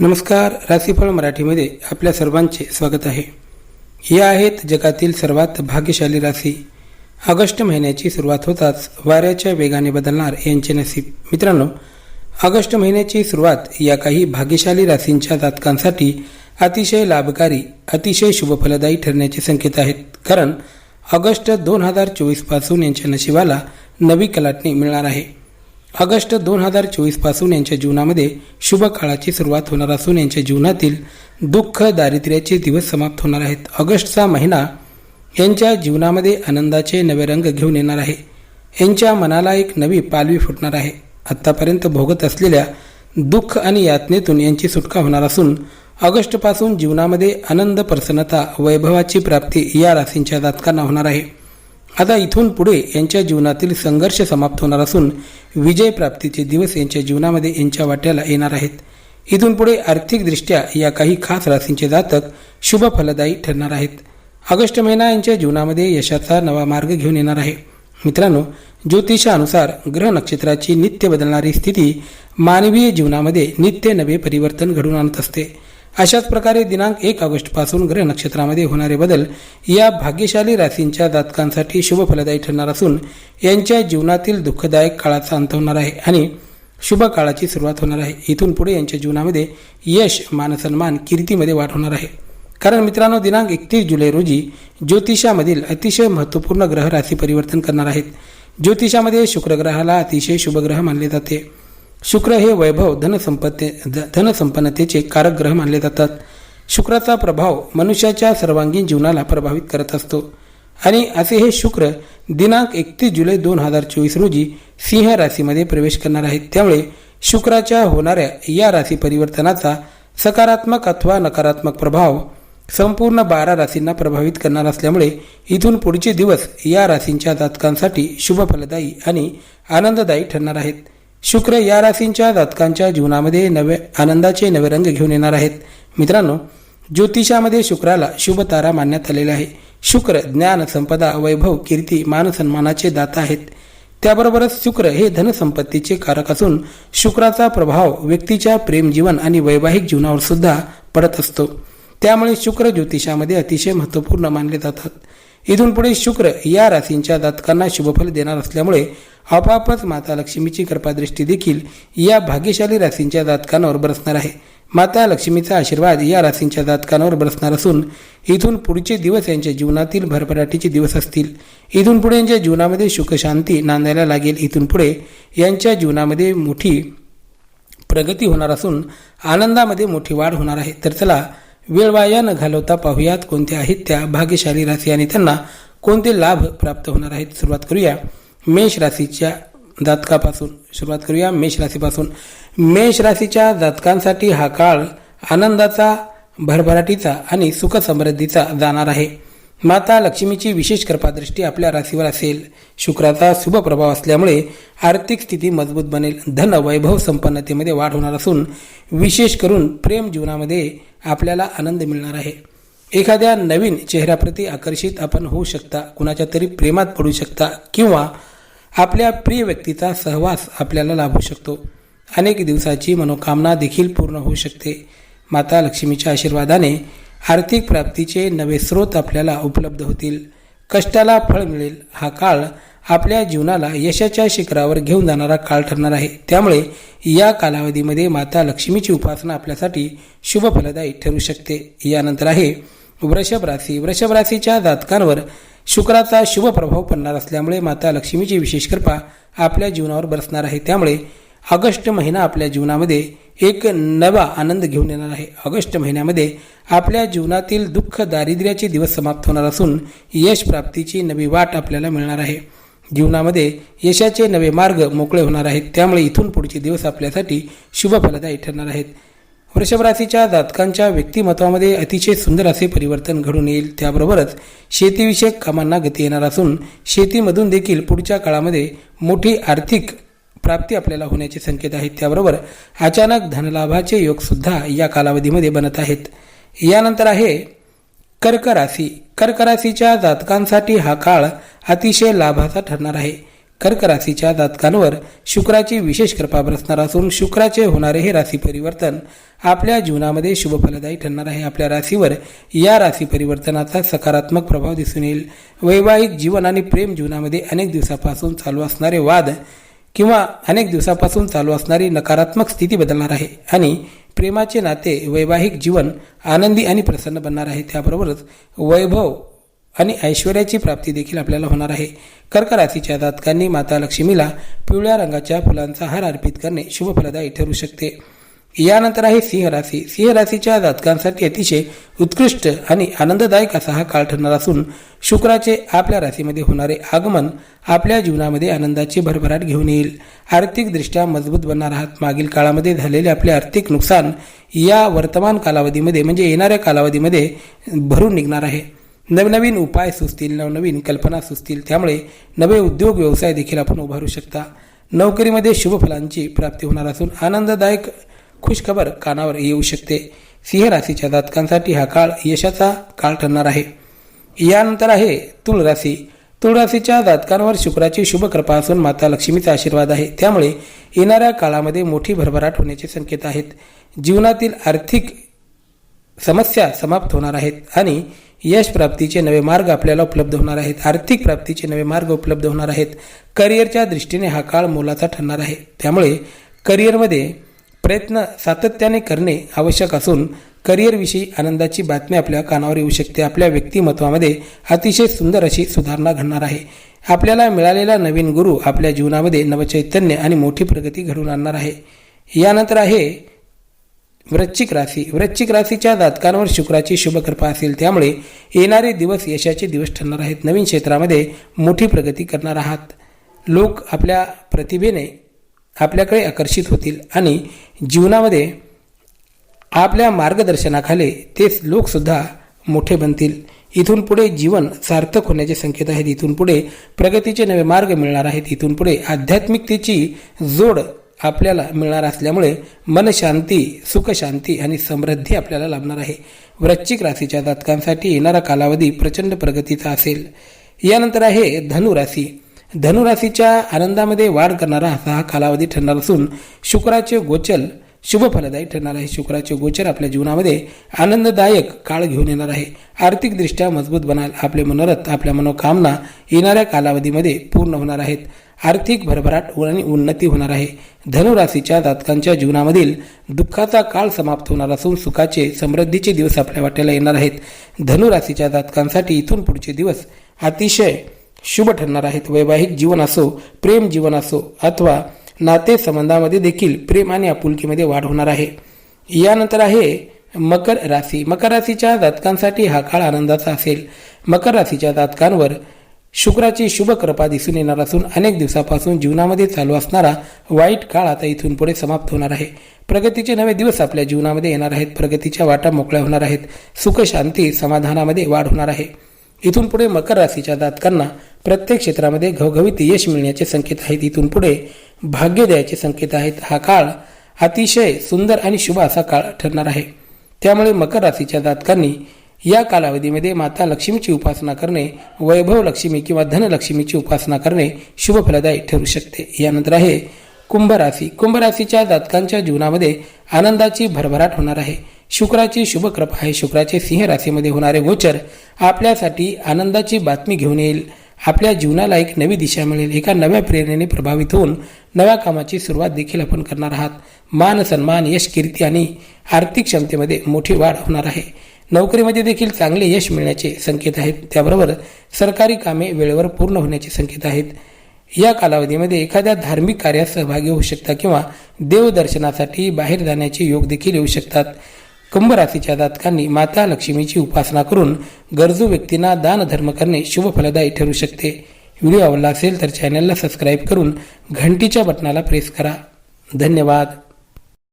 नमस्कार राशीफळ मराठीमध्ये आपल्या सर्वांचे स्वागत आहे. या आहेत जगातील सर्वात भाग्यशाली राशी. ऑगस्ट महिन्याची सुरुवात होताच वाऱ्याच्या वेगाने बदलणार यांचे नसीब. मित्रांनो ऑगस्ट महिन्याची सुरुवात या काही भाग्यशाली राशींच्या जातकांसाठी अतिशय लाभकारी अतिशय शुभफलदायी ठरण्याचे संकेत आहेत. कारण ऑगस्ट दोन हजार चोवीसपासून यांच्या नशिबाला नवी कलाटणी मिळणार आहे. ऑगस्ट दोन हजार चोवीसपासून यांच्या जीवनामध्ये शुभ काळाची सुरुवात होणार असून यांच्या जीवनातील दुःख दारिद्र्याचे दिवस समाप्त होणार आहेत. ऑगस्टचा महिना यांच्या जीवनामध्ये आनंदाचे नवे रंग घेऊन येणार आहे. यांच्या मनाला एक नवी पालवी फुटणार आहे. आत्तापर्यंत भोगत असलेल्या दुःख आणि यातनेतून यांची सुटका होणार असून ऑगस्टपासून जीवनामध्ये आनंद प्रसन्नता वैभवाची प्राप्ती या राशींच्या जातकांना होणार आहे. आता इथून पुढे यांच्या जीवनातील संघर्ष समाप्त होणार असून विजय प्राप्तीचे दिवस यांच्या जीवनामध्ये यांच्या वाट्याला येणार आहेत. इथून पुढे आर्थिकदृष्ट्या या काही खास राशींचे जातक शुभ फलदायी ठरणार आहेत. ऑगस्ट महिना यांच्या जीवनामध्ये यशाचा नवा मार्ग घेऊन येणार आहे. मित्रांनो ज्योतिषानुसार ग्रह नक्षत्राची नित्य बदलणारी स्थिती मानवीय जीवनामध्ये नित्य नवे परिवर्तन घडून आणत असते. अशाच प्रकारे दिनांक एक ऑगस्टपासून ग्रह नक्षत्रामध्ये होणारे बदल या भाग्यशाली राशींच्या जातकांसाठी शुभ फलदायी ठरणार असून यांच्या जीवनातील दुःखदायक काळाचा अंत होणार आहे आणि शुभ काळाची सुरुवात होणार आहे. इथून पुढे यांच्या जीवनामध्ये यश मानसन्मान कीर्तीमध्ये वाढ होणार आहे. कारण मित्रांनो दिनांक एकतीस जुलै रोजी ज्योतिषामधील अतिशय महत्त्वपूर्ण ग्रह राशी परिवर्तन करणार आहेत. ज्योतिषामध्ये शुक्रग्रहाला अतिशय शुभग्रह मानले जाते. शुक्र हे वैभव धनसंपत्ती धनसंपन्नतेचे कारक ग्रह मानले जातात. शुक्राचा प्रभाव मनुष्याच्या सर्वांगीण जीवनाला प्रभावित करत असतो. आणि असे हे शुक्र दिनांक एकतीस जुलै दोन हजार चोवीस रोजी सिंह राशीमध्ये प्रवेश करणार आहेत. त्यामुळे शुक्राच्या होणाऱ्या या राशी परिवर्तनाचा सकारात्मक अथवा नकारात्मक प्रभाव संपूर्ण बारा राशींना प्रभावित करणार असल्यामुळे इथून पुढचे दिवस या राशींच्या जातकांसाठी शुभ फलदायी आणि आनंददायी ठरणार आहेत. शुक्र या राशींच्या जातकांच्या जीवनामध्ये नवे आनंदाचे नवे रंग घेऊन येणार आहेत. मित्रांनो ज्योतिषामध्ये शुक्राला शुभ तारा मानण्यात आलेला आहे. शुक्र ज्ञान संपदा वैभव कीर्ती मान सन्मानाचे दाता आहेत. त्याबरोबरच शुक्र हे धनसंपत्तीचे कारक असून शुक्राचा प्रभाव व्यक्तीच्या प्रेम जीवन आणि वैवाहिक जीवनावर सुद्धा पडत असतो. त्यामुळे शुक्र ज्योतिषामध्ये अतिशय महत्त्वपूर्ण मानले जातात. इथून पुढे शुक्र या राशींच्या जातकांना शुभफल देणार असल्यामुळे आपापच माता लक्ष्मीची कृपादृष्टी देखील या भाग्यशाली राशींच्या जातकांवर बरसणार आहे. माता लक्ष्मीचा आशीर्वाद या राशींच्या जातकांवर बरसणार असून इथून पुढचे दिवस यांच्या जीवनातील भरभराटीचे दिवस असतील. इथून पुढे यांच्या जीवनामध्ये सुखशांती नांदायला लागेल. इथून पुढे यांच्या जीवनामध्ये मोठी प्रगती होणार असून आनंदामध्ये मोठी वाढ होणार आहे. तर चला वेळ वाया न घालवता पाहूयात कोणत्या आहेत त्या भाग्यशाली राशी आणि त्यांना कोणते लाभ प्राप्त होणार आहेत. सुरुवात करूया. मेष राशीच्या जातकापासून. सुरुवात करूया. मेष राशीपासून. मेष राशीच्या जातकांसाठी हा काळ आनंदाचा भरभराटीचा आणि सुखसमृद्धीचा जाणार आहे. माता लक्ष्मीची विशेष कृपादृष्टी आपल्या राशीवर असेल. शुक्राचा शुभ प्रभाव असल्यामुळे आर्थिक स्थिती मजबूत बनेल. धन वैभव संपन्नतेमध्ये वाढ होणार असून विशेष करून प्रेम जीवनामध्ये आपल्याला आनंद मिळणार आहे. एखाद्या नवीन चेहऱ्याप्रती आकर्षित आपण होऊ शकता. कुणाच्या तरी प्रेमात पडू शकता किंवा आपल्या प्रिय व्यक्तीचा सहवास आपल्याला लाभू शकतो. अनेक दिवसाची मनोकामना देखील पूर्ण होऊ शकते. माता लक्ष्मीच्या आशीर्वादाने आर्थिक प्राप्तीचे नवे स्रोत आपल्याला उपलब्ध होतील. कष्टाला फळ मिळेल हा काळ आपल्या जीवनाला यशाच्या शिखरावर घेऊन जाणारा काळ ठरणार आहे. त्यामुळे या कालावधीमध्ये माता लक्ष्मीची उपासना आपल्यासाठी शुभ फलदायी ठरू शकते. यानंतर आहे वृषभ राशी. वृषभ राशीच्या जातकांवर शुक्राचा शुभ प्रभाव पडणार असल्यामुळे माता लक्ष्मीची विशेष कृपा आपल्या जीवनावर बरसणार आहे. त्यामुळे ऑगस्ट महिना आपल्या जीवनामध्ये एक नवा आनंद घेऊन येणार आहे. ऑगस्ट महिन्यामध्ये आपल्या जीवनातील दुःख दारिद्र्याचे दिवस समाप्त होणार असून यश प्राप्तीची नवी वाट आपल्याला मिळणार आहे. जीवनामध्ये यशाचे नवे मार्ग मोकळे होणार आहेत. त्यामुळे इथून पुढचे दिवस आपल्यासाठी शुभ फलदायी ठरणार आहेत. वृषभ राशीच्या जातकांच्या व्यक्तिमत्वामध्ये अतिशय सुंदर असे परिवर्तन घडून येईल. त्याबरोबरच शेतीविषयक कामांना गती येणार असून शेतीमधून देखील पुढच्या काळामध्ये मोठी आर्थिक प्राप्ती आपल्याला होण्याचे संकेत आहेत. त्याबरोबर अचानक धनलाभाचे योगसुद्धा या कालावधीमध्ये बनत आहेत. यानंतर आहे कर्क राशी कर्क राशीच्या जातकांसाठी हा काळ अतिशय लाभाचा ठरणार आहे. कर्क राशीच्या जातकांवर शुक्राची विशेष कृपा बरसणार असून शुक्राचे होणारे हे राशी परिवर्तन आपल्या जीवनामध्ये शुभफलदायी ठरणार आहे. आपल्या राशीवर या राशी परिवर्तनाचा सकारात्मक प्रभाव दिसून येईल. वैवाहिक जीवन आणि प्रेम जीवनामध्ये अनेक दिवसापासून चालू असणारे वाद किंवा अनेक दिवसापासून चालू असणारी नकारात्मक स्थिती बदलणार आहे आणि प्रेमाचे नाते वैवाहिक जीवन आनंदी आणि प्रसन्न बनणार आहे. त्याबरोबरच वैभव आणि ऐश्वर्याची प्राप्ती देखील आपल्याला होणार आहे. कर्क राशीच्या जातकांनी माता लक्ष्मीला पिवळ्या रंगाच्या फुलांचा हार अर्पित करणे शुभफलदायी ठरू शकते. यानंतर आहे सिंह राशी सिंह राशीच्या जातकांसाठी अतिशय उत्कृष्ट आणि आनंददायक असा हा काळ ठरणार असून शुक्राचे आपल्या राशीमध्ये होणारे आगमन आपल्या जीवनामध्ये आनंदाची भरभराट घेऊन येईल. आर्थिकदृष्ट्या मजबूत बनणार आहात. मागील काळामध्ये झालेले आपले आर्थिक नुकसान या वर्तमान कालावधीमध्ये म्हणजे येणाऱ्या कालावधीमध्ये भरून निघणार आहे. नवनवीन उपाय सुचतील नवनवीन कल्पना सुचतील. त्यामुळे नवे उद्योग व्यवसाय देखील आपण उभारू शकता. नोकरीमध्ये शुभफलांची प्राप्ती होणार असून आनंददायक खुशखबर कानावर येऊ शकते. सिंह राशीच्या जातकांसाठी हा काळ यशाचा काळ ठरणार आहे. यानंतर आहे तुळ राशी तुळ राशीच्या जातकांवर शुक्राची शुभ कृपा असून माता लक्ष्मीचा आशीर्वाद आहे. त्यामुळे येणाऱ्या काळामध्ये मोठी भरभराट होण्याचे संकेत आहेत. जीवनातील आर्थिक समस्या समाप्त होणार आहेत आणि यश प्राप्तीचे नवे मार्ग आपल्याला उपलब्ध होणार आहेत. आर्थिक प्राप्तीचे नवे मार्ग उपलब्ध होणार आहेत. करिअरच्या दृष्टीने हा काळ मोलाचा ठरणार आहे. त्यामुळे करिअरमध्ये प्रयत्न सातत्याने करणे आवश्यक असून करिअरविषयी आनंदाची बातमी आपल्या कानावर येऊ शकते. आपल्या व्यक्तिमत्वामध्ये अतिशय सुंदर अशी सुधारणा घडणार आहे. आपल्याला मिळालेला नवीन गुरु आपल्या जीवनामध्ये नवचैतन्य आणि मोठी प्रगती घडवून आणणार आहे. यानंतर आहे वृश्चिक राशी. वृश्चिक राशीच्या जातकांवर शुक्राची शुभकृपा असेल. त्यामुळे येणारे दिवस यशाचे दिवस ठरणार आहेत. नवीन क्षेत्रामध्ये मोठी प्रगती करणार आहात. लोक आपल्या प्रतिभेने आपल्याकडे आकर्षित होतील आणि जीवनामध्ये आपल्या मार्गदर्शनाखाली तेच लोकसुद्धा मोठे बनतील. इथून पुढे जीवन सार्थक होण्याचे संकेत आहेत. इथून पुढे प्रगतीचे नवे मार्ग मिळणार आहेत. इथून पुढे आध्यात्मिकतेची जोड आपल्याला मिळणार असल्यामुळे मनशांती सुखशांती आणि समृद्धी आपल्याला लाभणार आहे. वृश्चिक राशीच्या जातकांसाठी येणारा कालावधी प्रचंड प्रगतीचा असेल. यानंतर आहे धनुराशी धनुराशीच्या आनंदामध्ये वाढ करणारा असा हा कालावधी ठरणार असून शुक्राचे गोचल शुभ फलदायी ठरणार आहे. शुक्राचे गोचर आपल्या जीवनामध्ये आनंददायक काळ घेऊन येणार आहे. आर्थिकदृष्ट्या मजबूत बनाल आपले मनोरथ आपल्या मनोकामना येणाऱ्या कालावधीमध्ये पूर्ण होणार आहेत. आर्थिक भरभराट आणि उन्नती होणार आहे. धनुराशीच्या जातकांच्या जीवनामधील दुःखाचा काळ समाप्त होणार असून सुखाचे समृद्धीचे दिवस आपल्या वाट्याला येणार आहेत. धनुराशीच्या जातकांसाठी इथून पुढचे दिवस अतिशय शुभ ठरणार आहेत. वैवाहिक जीवन असो प्रेम जीवन असो अथवा नाते संबंधामध्ये देखील प्रेम आणि आपुलकीमध्ये वाढ होणार आहे. यानंतर आहे मकर राशी. मकर राशीच्या जातकांसाठी हा काळ आनंदाचा असेल. मकर राशीच्या जातकांवर शुक्राची शुभ कृपा दिसून येणार असून अनेक दिवसापासून जीवनामध्ये चालू असणारा वाईट काळ आता इथून पुढे समाप्त होणार आहे. प्रगतीचे नवे दिवस आपल्या जीवनामध्ये येणार आहेत. प्रगतीच्या वाटा मोकळ्या होणार आहेत. सुख शांती समाधानामध्ये वाढ होणार आहे. इथून पुढे मकर राशीच्या जातकांना प्रत्येक क्षेत्रामध्ये घवघवीत यश मिळण्याचे संकेत आहेत. इथून पुढे भाग्य द्यायचे संकेत आहेत. हा काळ अतिशय सुंदर आणि शुभ असा काळ ठरणार आहे. त्यामुळे मकर राशीच्या जातकांनी या कालावधीमध्ये माता लक्ष्मीची उपासना करणे वैभव लक्ष्मी किंवा धनलक्ष्मीची उपासना करणे शुभ फलदायी ठरू शकते. यानंतर आहे कुंभ राशी. कुंभ राशीच्या जातकांच्या जीवनामध्ये आनंदाची भरभराट होणार आहे. शुक्राची शुभ कृपा आहे. शुक्राचे सिंह राशीमध्ये होणारे गोचर आपल्यासाठी आनंदाची बातमी घेऊन येईल. आपल्या जीवनाला एक नवी दिशा मिळेल एका नव्या प्रेरणेने प्रभावित होऊन नव्या कामाची सुरुवात देखील आपण करणार आहात. मान सन्मान यश कीर्ती आणि आर्थिक क्षमतेमध्ये मोठी वाढ होणार आहे. नोकरीमध्ये देखील चांगले यश मिळण्याचे संकेत आहेत. त्याबरोबर सरकारी कामे वेळेवर पूर्ण होण्याचे संकेत आहेत. या कालावधीमध्ये एखाद्या धार्मिक कार्यात सहभागी होऊ शकता किंवा देवदर्शनासाठी बाहेर जाण्याचे योग देखील येऊ शकतात. कुंभ राशीच्या जातकांनी माता लक्ष्मीची उपासना करून गरजू व्यक्तींना दानधर्म करणे शुभ फलदायी ठरू शकते. व्हिडिओ आवडला असेल तर चॅनलला सबस्क्राईब करून घंटीच्या बटनाला प्रेस करा. धन्यवाद.